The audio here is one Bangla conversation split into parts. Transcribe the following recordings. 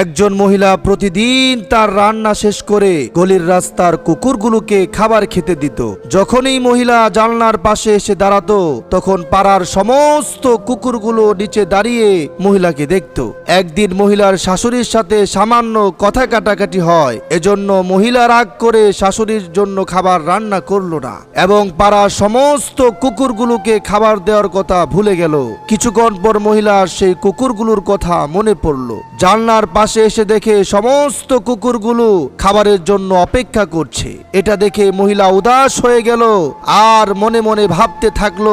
একজন মহিলা প্রতিদিন তার রান্না শেষ করে গলির রাস্তার কুকুরগুলোকে খাবার খেতে দিত। যখনই মহিলা জানলার পাশে এসে দাঁড়াতো, তখন পাড়ার সমস্ত কুকুরগুলো নিচে দাঁড়িয়ে মহিলাকে দেখত। একদিন মহিলার শাশুড়ির সাথে সামান্য কথা কাটাকাটি হয়, এজন্য মহিলা রাগ করে শাশুড়ির জন্য খাবার রান্না করল না এবং পাড়ার সমস্ত কুকুরগুলোকে খাবার দেওয়ার কথা ভুলে গেল। কিছুক্ষণ পর মহিলার সেই কুকুরগুলোর কথা মনে পড়ল। জানলার পাশে এসে দেখে সমস্ত কুকুরগুলো খাবারের জন্য অপেক্ষা করছে। এটা দেখে মহিলা উদাস হয়ে গেল আর মনে মনে ভাবতে থাকল,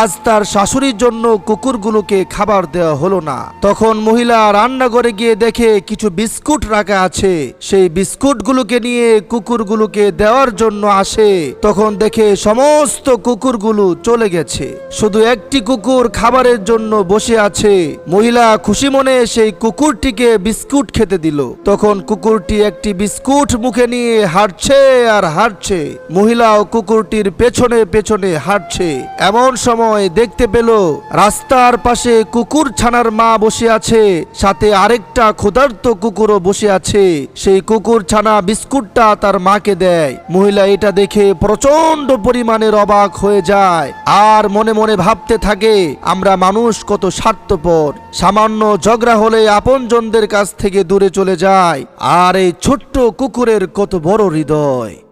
আজ তার শাশুড়ির জন্য কুকুরগুলোকে খাবার দেওয়া হলো না। তখন মহিলা রান্নাঘরে গিয়ে দেখে কিছু বিস্কুট রাখা আছে। সেই বিস্কুটগুলোকে নিয়ে কুকুরগুলোকে দেওয়ার জন্য আসে। তখন দেখে সমস্ত কুকুরগুলো চলে গেছে। শুধু একটি কুকুর খাবারের জন্য বসে আছে। মহিলা খুশি মনে সেই কুকুরটিকে বিস্কুট খেতে দিল। তখন কুকুরটি একটি বিস্কুট মুখে নিয়ে হাঁটছে আর হাঁটছে। মহিলাও কুকুরটির পেছনে পেছনে হাঁটছে। এমন সময় দেখতে পেল, রাস্তার পাশে কুকুর ছানার মা বসে আছে, সাথে আরেকটা ক্ষুধার্ত কুকুরও বসে আছে। সেই কুকুর ছানা বিস্কুটটা তার মাকে দেয়। মহিলা এটা দেখে প্রচণ্ড পরিমাণের অবাক হয়ে যায় আর মনে মনে ভাবতে থাকে, আমরা মানুষ কত স্বার্থপর। সামান্য ঝগড়া হলে আপনজনদের কাছ থেকে দূরে চলে যায়। আর এই ছোট্ট কুকুরের কত বড় হৃদয়।